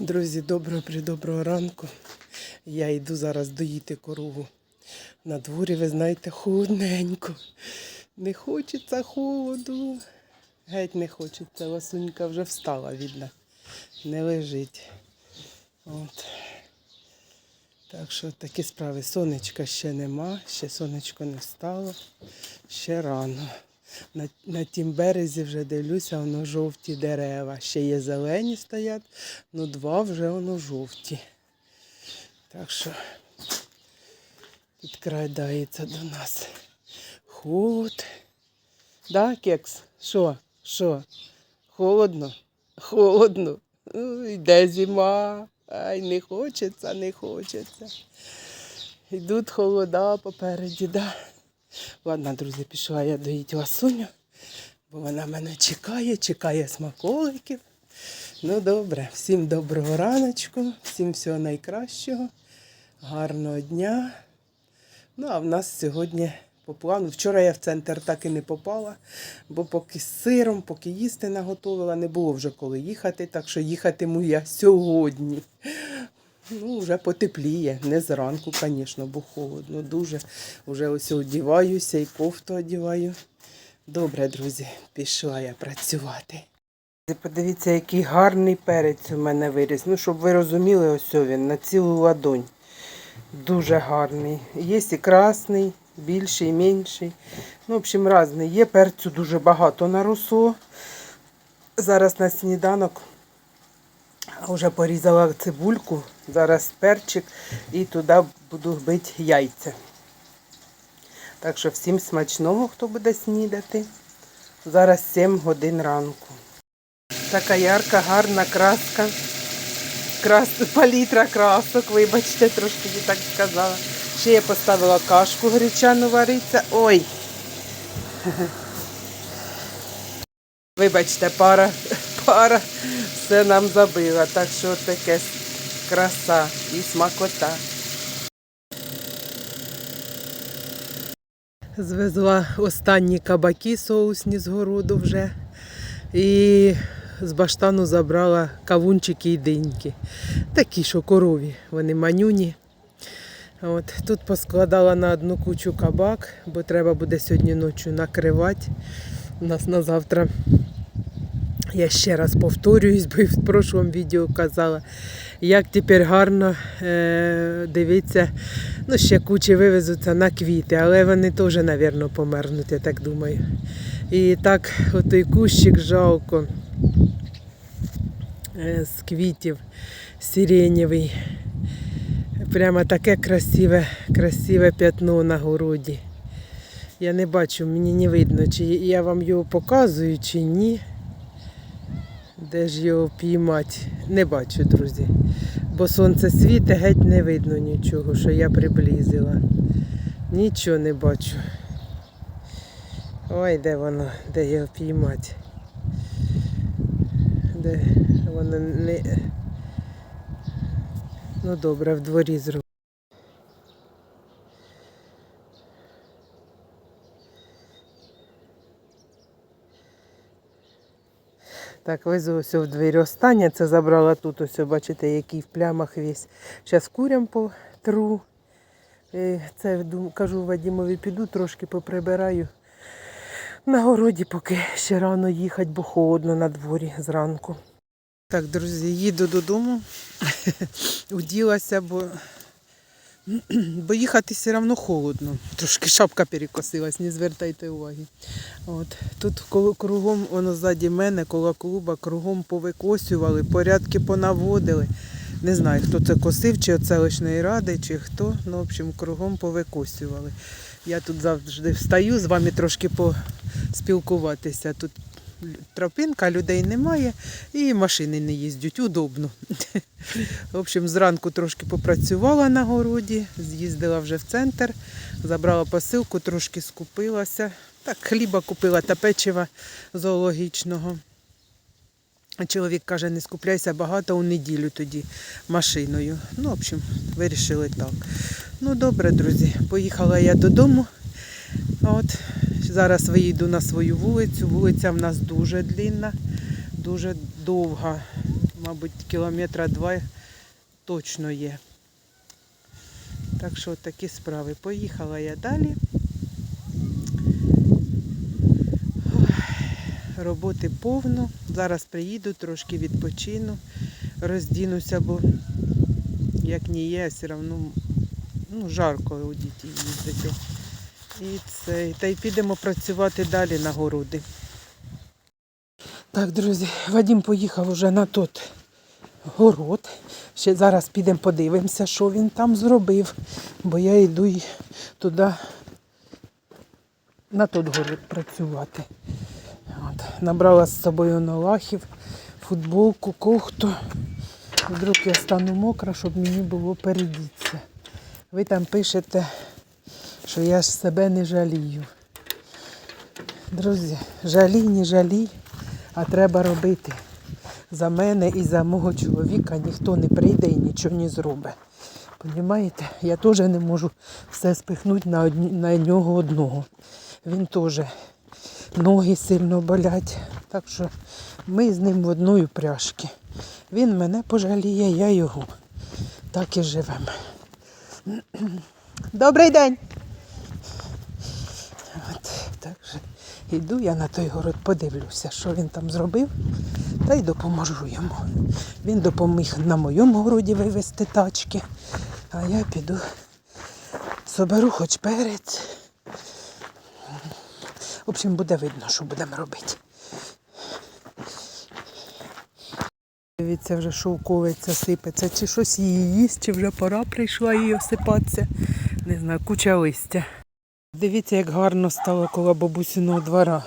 Друзі, доброго придоброго ранку. Я йду зараз доїти корову. На дворі, ви знаєте, холодненько. Не хочеться холоду. Геть не хочеться. Васунька вже встала, видно. Не лежить. От. Так що такі справи. Сонечка ще нема, ще сонечко не встало, ще рано. На, на тім березі вже дивлюся, воно жовті дерева. Ще є зелені стоять, ну два вже воно жовті. Так що підкрадається до нас холод. Да, кекс? Що? Що? Холодно? Холодно. Йде зима. Ай, не хочеться, не хочеться. Йдуть холода попереді, да. Ладно, друзі, пішла я доїти Васуню, бо вона мене чекає, чекає смаколиків. Ну добре, всім доброго раночку, всім всього найкращого, гарного дня. Ну, а в нас сьогодні по плану. Вчора я в центр так і не попала, бо поки з сиром, поки їсти наготовила, не було вже коли їхати, так що їхатиму я сьогодні. Ну, вже потепліє, не зранку, звісно, бо холодно дуже. Вже ось одіваюся і кофту одіваю. Добре, друзі, пішла я працювати. Подивіться, який гарний перець у мене виріс. Ну, щоб ви розуміли, ось він на цілу ладонь. Дуже гарний. Є і красний, більший, менший. Ну, в общем, різний. Є перцю дуже багато наросло. Зараз на сніданок вже порізала цибульку, зараз перчик і туди буду бити яйця. Так що всім смачного, хто буде снідати. Зараз 7 годин ранку. Така ярка, гарна краска. Крас... Палітра красок, вибачте, трошки я так сказала. Ще я поставила кашку гречану вариться. Ой. Вибачте, пара, пара все нам забила. Так що таке краса і смакота. Звезла останні кабаки соусні з городу вже. І з баштану забрала кавунчики і диньки. Такі, що корові, вони манюні. От, тут поскладала на одну кучу кабак, бо треба буде сьогодні ночі накривати. У нас на завтра. Я ще раз повторююсь, бо і в прошлому відео казала, як тепер гарно е, дивіться, ну ще кучі вивезуться на квіти, але вони теж, мабуть, померзнуть, я так думаю. І так, отой кущик жалко е, з квітів сиренєвий. Прямо таке красиве, красиве п'ятно на городі. Я не бачу, мені не видно, чи я вам його показую, чи ні. Де ж його піймати? Не бачу, друзі. Бо сонце світить, геть не видно нічого, що я приблизила. Нічого не бачу. Ой, де воно, де його піймати? Де воно не. Ну добре, в дворі зроблю. Так, везу ось в двері останнє. Це забрала тут, ось, бачите, який в плямах весь. Зараз курям потру. Е, Це кажу Вадімові, піду трошки поприбираю. На городі, поки ще рано їхати, бо холодно на дворі зранку. Так, друзі, їду додому. Уділася, бо, бо їхати все одно холодно. Трошки шапка перекосилась, не звертайте уваги. От. Тут кругом, воно ззаді мене, коло клуба, кругом повикосювали, порядки понаводили. Не знаю, хто це косив, чи от селищної ради, чи хто. Ну, в общем, кругом повикосювали. Я тут завжди встаю з вами трошки поспілкуватися. Тут тропинка, людей немає і машини не їздять. Удобно. В общем, зранку трошки попрацювала на городі, з'їздила вже в центр, забрала посилку, трошки скупилася. Так, хліба купила та печива зоологічного. Чоловік каже, не скупляйся багато у неділю тоді машиною. Ну, в общем, вирішили так. Ну, добре, друзі, поїхала я додому. От, зараз виїду на свою вулицю. Вулиця в нас дуже длинна, дуже довга. мабуть, кілометра два точно є. Так що такі справи. Поїхала я далі. Роботи повно. Зараз приїду, трошки відпочину, роздінуся, бо як не є, все одно ну, жарко у діті їздити. І це, та й підемо працювати далі на городи. Так, друзі, Вадим поїхав уже на тот город. Ще зараз підемо подивимося, що він там зробив. Бо я йду й туди на тот город працювати. От. Набрала з собою налахів, футболку, кофту. Вдруг я стану мокра, щоб мені було передіться. Ви там пишете, що я ж себе не жалію. Друзі, жалій, не жалій, а треба робити. За мене і за мого чоловіка ніхто не прийде і нічого не зробить. Понімаєте? Я теж не можу все спихнути на, одні, на нього одного. Він теж ноги сильно болять. Так що ми з ним в одної пряжки. Він мене пожаліє, я його. Так і живемо. Добрий день! От, так що йду я на той город, подивлюся, що він там зробив, та й допоможу йому. Він допоміг на моєму городі вивезти тачки, а я піду соберу хоч перець. В общем, буде видно, що будемо робити. Дивіться, вже шовковиця сипеться, чи щось її їсть, чи вже пора прийшла її осипатися. Не знаю, куча листя. Дивіться, як гарно стало коло бабусиного двора.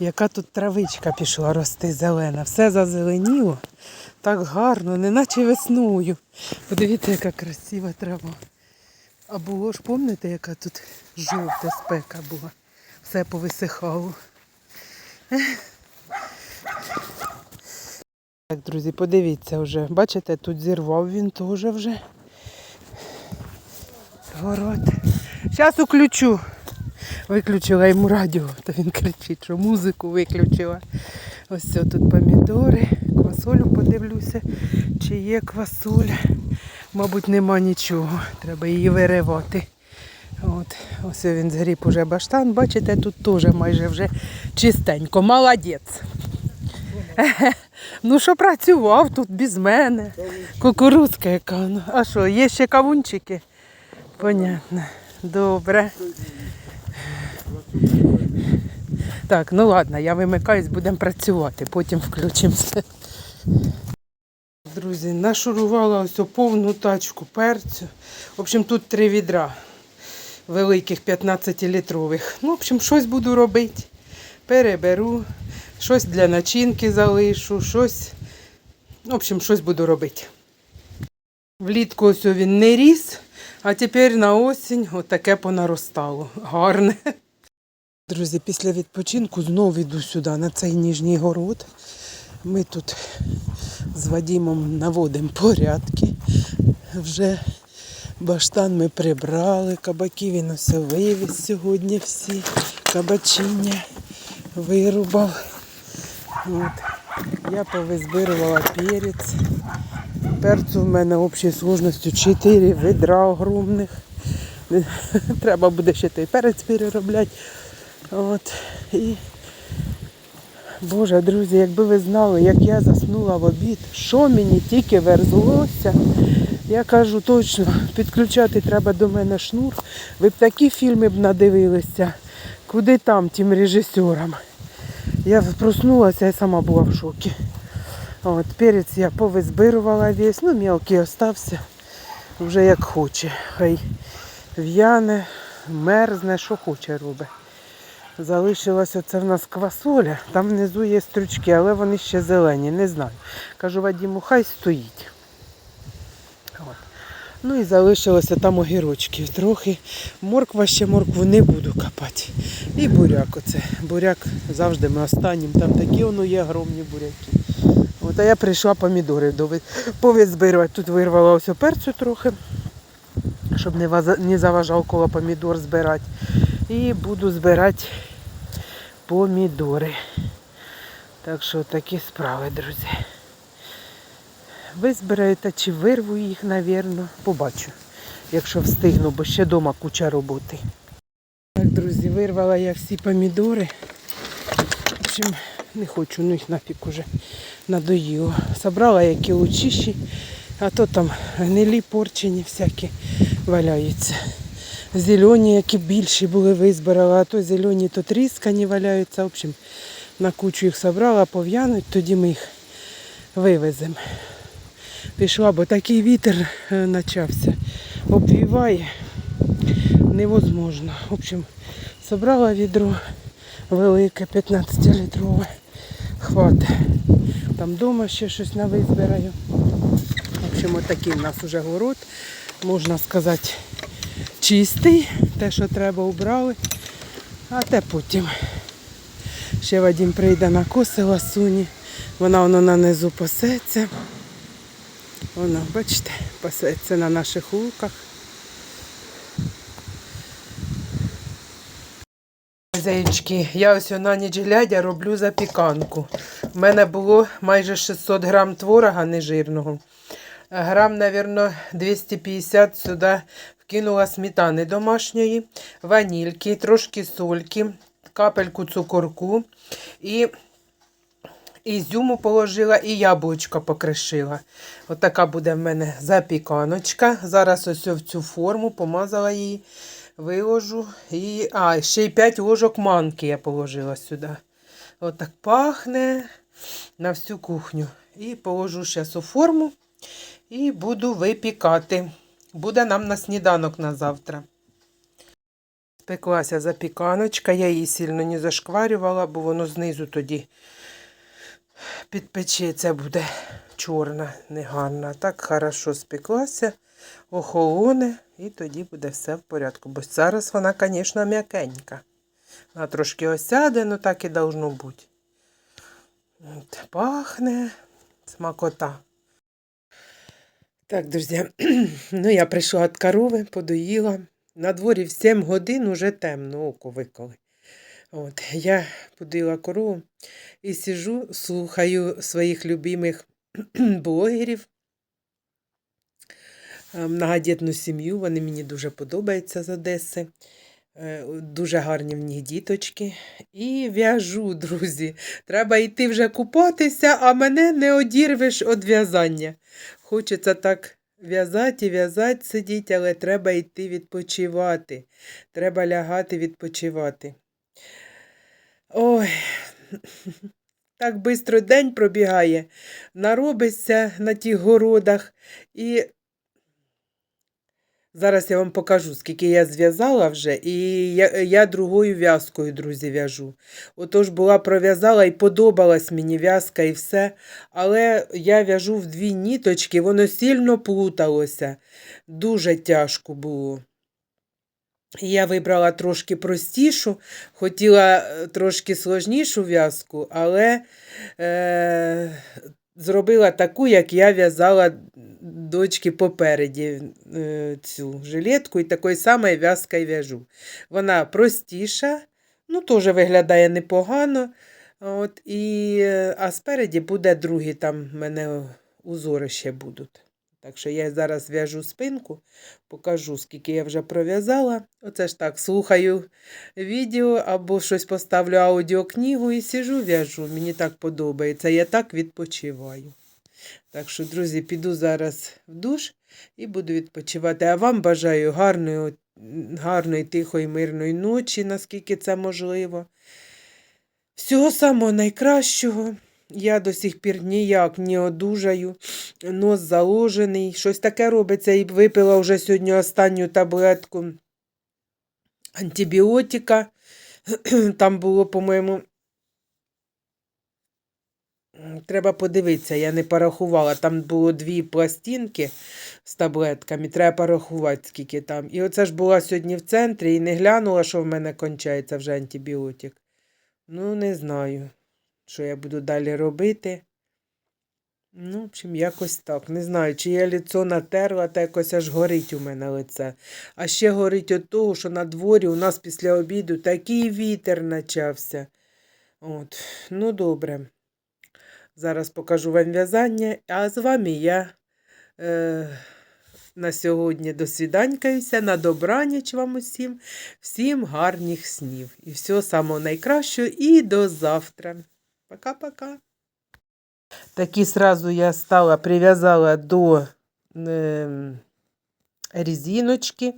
Яка тут травичка пішла рости зелена. Все зазеленіло. Так гарно, неначе весною. Подивіться, яка красива трава. А було ж, пам'ятаєте, яка тут жовта спека була. Все повисихало. Так, друзі, подивіться вже. Бачите, тут зірвав він теж вже. Город. Зараз уключу. Виключила йому радіо, то він кричить, що музику виключила. Ось все тут помідори, квасолю подивлюся, чи є квасоля. Мабуть, нема нічого. Треба її виривати. От, ось він згріб уже баштан. Бачите, тут теж майже вже чистенько. Молодець. Ну що працював тут без мене. Кукурузка яка. ну. А що, є ще кавунчики? Понятно. Добре. Так, ну ладно, я вимикаюсь, будемо працювати, потім включимося. Друзі, нашурувала ось повну тачку перцю. В общем, тут три відра великих 15-літрових. Ну, в общем, щось буду робити. Переберу, щось для начинки залишу, щось. В общем, щось буду робити. Влітку ось він не ріс, а тепер на осінь отаке понаростало. Гарне. Друзі, після відпочинку знову йду сюди, на цей ніжній город. Ми тут з Вадимом наводимо порядки. Вже баштан ми прибрали, кабаків він ось вивіз сьогодні всі. Кабачиння вирубав. От. Я повизбирувала перець. Перцю в мене общою сложністю 4 ведра огромних. Треба буде ще той перець переробляти. От. І Боже, друзі, якби ви знали, як я заснула в обід, що мені тільки верзлося, я кажу точно, підключати треба до мене шнур. Ви б такі фільми б надивилися, куди там тим режисерам. Я проснулася і сама була в шокі. От, перець я повизбирувала весь, ну мелкий остався, вже як хоче. Хай в'яне, мерзне, що хоче робить. Залишилося це в нас квасоля, там внизу є стручки, але вони ще зелені, не знаю. Кажу Вадіму, хай стоїть. От. Ну і залишилося там огірочків трохи. Морква ще моркву не буду копати. І буряк оце. Буряк завжди ми останнім. Там такі воно є огромні буряки. А я прийшла помідори повизбирувати. Тут вирвала ось перцю трохи, щоб не, заважав коло помідор збирати. І буду збирати помідори. Так що такі справи, друзі. визбираю та чи вирву їх, навірно, побачу, якщо встигну, бо ще вдома куча роботи. Так, друзі, вирвала я всі помідори. В общем, не хочу, ну їх нафіг уже надоїло. Собрала я кілочіші, а то там гнилі порчені всякі валяються. Зелені, які більші були, визбирала, а то зелені, то тріскані валяються. В общем, на кучу їх собрала, пов'януть, тоді ми їх вивеземо. Пішла, бо такий вітер е, почався. Обвіває невозможно. В общем, собрала відро велике, 15-літрове. Хватить. Там вдома ще щось навизбираю. В общем, отакий в нас уже город, можна сказати, чистий. Те, що треба, убрали. А те потім. Ще Вадим прийде на коси ласуні. Вона воно на низу пасеться. Воно, бачите, пасеться на наших луках. Зайчки, я ось на ніч глядя роблю запіканку. У мене було майже 600 грам творога нежирного. Грам, мабуть, 250 сюди вкинула сметани домашньої, ванільки, трошки сольки, капельку цукорку і ізюму положила і яблучко покришила. Отака буде в мене запіканочка. Зараз ось в цю форму помазала її, виложу. І... А, ще й 5 ложок манки я положила сюди. Отак пахне на всю кухню. І положу зараз у форму і буду випікати. Буде нам на сніданок на завтра. Спеклася запіканочка, я її сильно не зашкварювала, бо воно знизу тоді підпечеться буде чорна, негарна. Так хорошо спеклася, охолоне, і тоді буде все в порядку. Бо зараз вона, звісно, м'якенька. Вона трошки осяде, ну так і должно бути. От, пахне смакота. Так, друзі, ну я прийшла від корови, подоїла. На дворі в 7 годин уже темно, око виколи. От, я подоїла корову і сижу, слухаю своїх любимих блогерів. Е, Многодітну сім'ю, вони мені дуже подобаються з Одеси. Е, Дуже гарні в них діточки. І в'яжу, друзі. Треба йти вже купатися, а мене не одірвеш від в'язання. Хочеться так в'язати і в'язати сидіти, але треба йти відпочивати. Треба лягати відпочивати. Ой, так швидко день пробігає, наробишся на тих городах. І зараз я вам покажу, скільки я зв'язала вже, і я, я другою в'язкою, друзі, в'яжу. Отож була пров'язала і подобалась мені в'язка і все. Але я в'яжу в дві ніточки, воно сильно плуталося. Дуже тяжко було. Я вибрала трошки простішу, хотіла е, трошки сложнішу в'язку, але е, зробила таку, як я в'язала дочки попереді е, цю жилетку, і такої самої в'язка в'яжу. Вона простіша, ну теж виглядає непогано. От, і, а спереді буде другий, там в мене узори ще будуть. Так що я зараз в'яжу спинку, покажу, скільки я вже пров'язала. Оце ж так, слухаю відео або щось поставлю аудіокнигу і сижу, в'яжу. Мені так подобається. Я так відпочиваю. Так що, друзі, піду зараз в душ і буду відпочивати. А вам бажаю гарної, гарної, тихої, мирної ночі, наскільки це можливо. Всього самого найкращого. Я до сих пір ніяк не одужаю, нос заложений. Щось таке робиться і випила вже сьогодні останню таблетку антибіотика. Там було, по-моєму, треба подивитися, я не порахувала. Там було дві пластинки з таблетками, треба порахувати, скільки там. І оце ж була сьогодні в центрі і не глянула, що в мене кончається вже антибіотик. Ну, не знаю що я буду далі робити. Ну, в общем, якось так. Не знаю, чи я ліцо натерла, та якось аж горить у мене лице. А ще горить від того, що на дворі у нас після обіду такий вітер почався. От, ну добре. Зараз покажу вам в'язання, а з вами я е, на сьогодні до свіданькаюся, на добраніч вам усім, всім гарних снів. І всього самого найкращого і до завтра. Пока-пока. Такі сразу я стала, прив'язала до е, резиночки.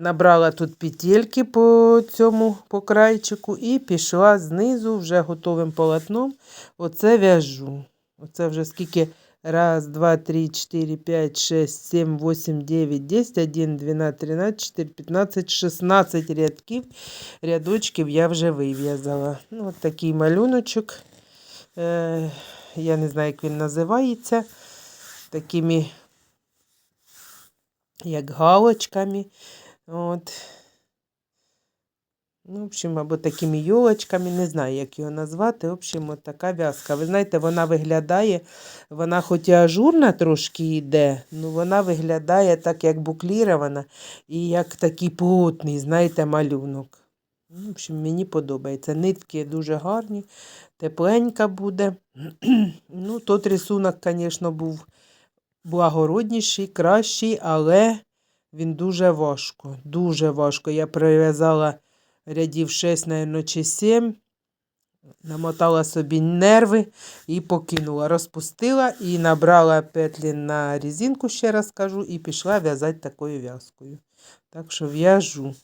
Набрала тут петельки по цьому по крайчику і пішла знизу вже готовим полотном. Оце в'яжу. Оце вже скільки. Раз, два, три, четыре, пять, шесть, семь, восемь, девять, десять, один, дванадцять, тринадцять, чотири, п'ятнадцять, шістнадцять рядків. Рядочків я вже вив'язала. Ну, от такий малюночок. Е, я не знаю, як він називається. Такими, як галочками. От. Ну, в общем, або такими йолочками, не знаю, як його назвати. В общем, от така в'язка. Ви знаєте, вона виглядає, вона хоч і ажурна трошки йде, ну вона виглядає так, як буклірована і як такий плотний, знаєте, малюнок. Ну, В общем, мені подобається. Нитки дуже гарні, тепленька буде. ну, тот рисунок, звісно, був благородніший, кращий, але він дуже важко. Дуже важко. Я прив'язала рядів 6, на чи 7. Намотала собі нерви і покинула. Розпустила і набрала петлі на резинку, ще раз кажу, і пішла в'язати такою в'язкою. Так що в'яжу.